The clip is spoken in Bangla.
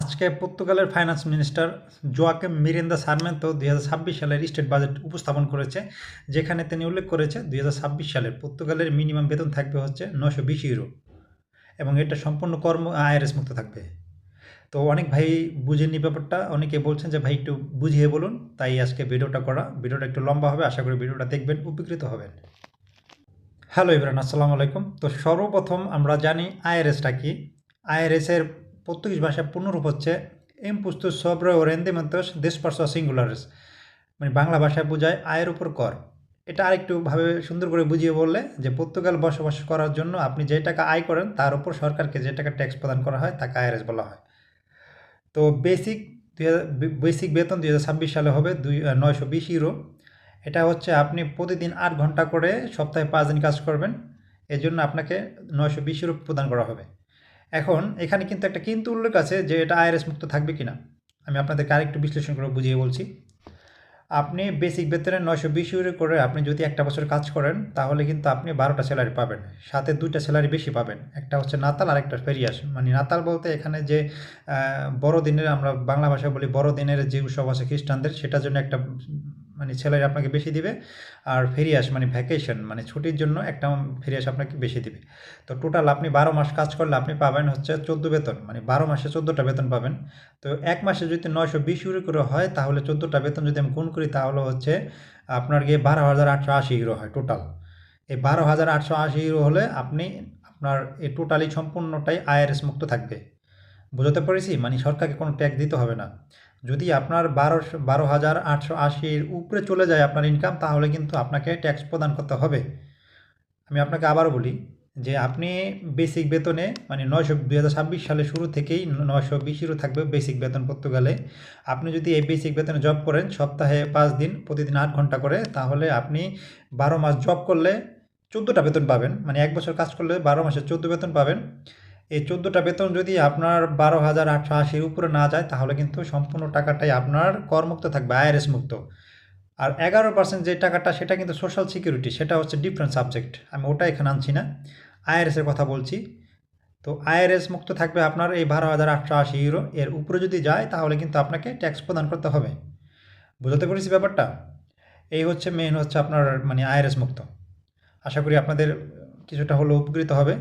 আজকে পর্তুগালের ফাইন্যান্স মিনিস্টার জোয়াকে মিরিন্দা সারমেন্তো দুই হাজার ছাব্বিশ সালের স্টেট বাজেট উপস্থাপন করেছে, যেখানে তিনি উল্লেখ করেছে দুই হাজার ছাব্বিশ সালের পর্তুগালের মিনিমাম বেতন থাকবে হচ্ছে নশো বিশ ইউরো এবং এটা সম্পূর্ণ কর্ম আইআরএস মুক্ত থাকবে। তো অনেক ভাই বুঝেননি ব্যাপারটা, অনেকে বলছেন যে ভাই একটু বুঝিয়ে বলুন, তাই আজকে ভিডিওটা করা, ভিডিওটা একটু লম্বা হবে, আশা করি ভিডিওটা দেখবেন, উপকৃত হবেন। হ্যালো ইবরান আসসালামু আলাইকুম। তো সর্বপ্রথম আমরা জানি আইআরএসটা কি। আইআরএসের পর্তুগিজ ভাষায় পূর্ণরূপ হচ্ছে, এম sobre o rendimentos des personas singulares মানে বাংলা ভাষায় বোঝায় আয়ের উপর কর। এটা আরেকটু ভাবে সুন্দর করে বুঝিয়ে বললে যে, পর্তুগাল বসবাস করার জন্য আপনি যে টাকা আয় করেন, তার উপর সরকারকে যে টাকা ট্যাক্স প্রদান করা হয়, তাকে আইআরএস বলা হয়। তো বেসিক বেসিক বেতন দু হাজার ছাব্বিশ সালে হবে দুই নয়শো বিশ ইউরো। এটা হচ্ছে আপনি প্রতিদিন আট ঘণ্টা করে সপ্তাহে পাঁচ দিন কাজ করবেন। এজন্য আপনাকে নয়শো বিশ ইউরো প্রদান করা হবে। এখন এখানে কিন্তু একটা কিন্তু উল্লেখ আছে যে এটা আইআরএস মুক্ত থাকবে কিনা। আমি আপনাদেরকে আরেকটু বিশ্লেষণ করে বুঝিয়ে বলছি। আপনি বেসিক বেতনে নয়শো বিশ ইউরো করে আপনি যদি একটা বছর কাজ করেন, তাহলে কিন্তু আপনি বারোটা স্যালারি পাবেন। সাথে দুইটা স্যালারি বেশি পাবেন। একটা হচ্ছে নাতাল আর একটা ফেরিয়াস মানে নাতাল বলতে এখানে যে বড়দিনের আমরা বাংলা ভাষায় বলি বড়দিনের যে উৎসব আছে খ্রিস্টানদের, সেটার জন্য একটা মানে স্যালারি আপনাকে বেশি দিবে, আর ফেরিয়াস মানে ভ্যাকেশন মানে ছুটির জন্য একটা ফেরিয়াস আপনাকে বেশি দিবে। তো টোটাল আপনি বারো মাস কাজ করলে আপনি পাবেন হচ্ছে চোদ্দ বেতন মানে বারো মাসে চোদ্দোটা বেতন পাবেন। তো এক মাসে যদি নয়শো বিশ ইউরো করে হয়, তাহলে চোদ্দোটা বেতন যদি আমি গুণ করি, তাহলে হচ্ছে আপনার গিয়ে বারো হাজার আটশো আশি ইউরো হয় টোটাল এই বারো হাজার আটশো আশি ইউরো হলে আপনি, আপনার এই টোটালি সম্পূর্ণটাই আইআরএস মুক্ত থাকবে। বোঝাতে পেরেছি? মানে সরকারকে কোনো ট্যাক্স দিতে হবে না। যদি আপনার বারোশো বারো হাজার আটশো আশির উপরে চলে যায় আপনার ইনকাম তাহলে কিন্তু আপনাকে ট্যাক্স প্রদান করতে হবে। আমি আপনাকে আবারও বলি যে আপনি বেসিক বেতনে মানে নয়শো দু হাজার ছাব্বিশ সালে শুরু থেকেই নয়শো বিশ ইউরো থাকবে বেসিক বেতন পর্তুগালে। আপনি যদি এই বেসিক বেতনে জব করেন, সপ্তাহে পাঁচ দিন, প্রতিদিন আট ঘণ্টা করে, তাহলে আপনি বারো মাস জব করলে চোদ্দোটা বেতন পাবেন। মানে এক বছর কাজ করলে বারো মাসে চোদ্দ বেতন পাবেন। এই চোদ্দোটা বেতন যদি আপনার বারো হাজার আটশো আশির উপরে না যায়, তাহলে কিন্তু সম্পূর্ণ টাকাটাই আপনার করমুক্ত থাকবে, আইআরএস মুক্ত। আর এগারো পার্সেন্ট যে টাকাটা, সেটা কিন্তু সোশ্যাল সিকিউরিটি সেটা হচ্ছে ডিফারেন্ট সাবজেক্ট আমি ওটা এখানে আনছি না আইআরএসের কথা বলছি। তো আইআরএস মুক্ত থাকবে আপনার এই বারো হাজার আটশো আশি ইউরো এর উপরে যদি যায়, তাহলে কিন্তু আপনাকে ট্যাক্স প্রদান করতে হবে। বুঝতে পেরেছি ব্যাপারটা? এই হচ্ছে মেন হচ্ছে আপনার মানে আইআরএস মুক্ত। আশা করি আপনাদের কিছুটা হলেও উপকৃত হবে।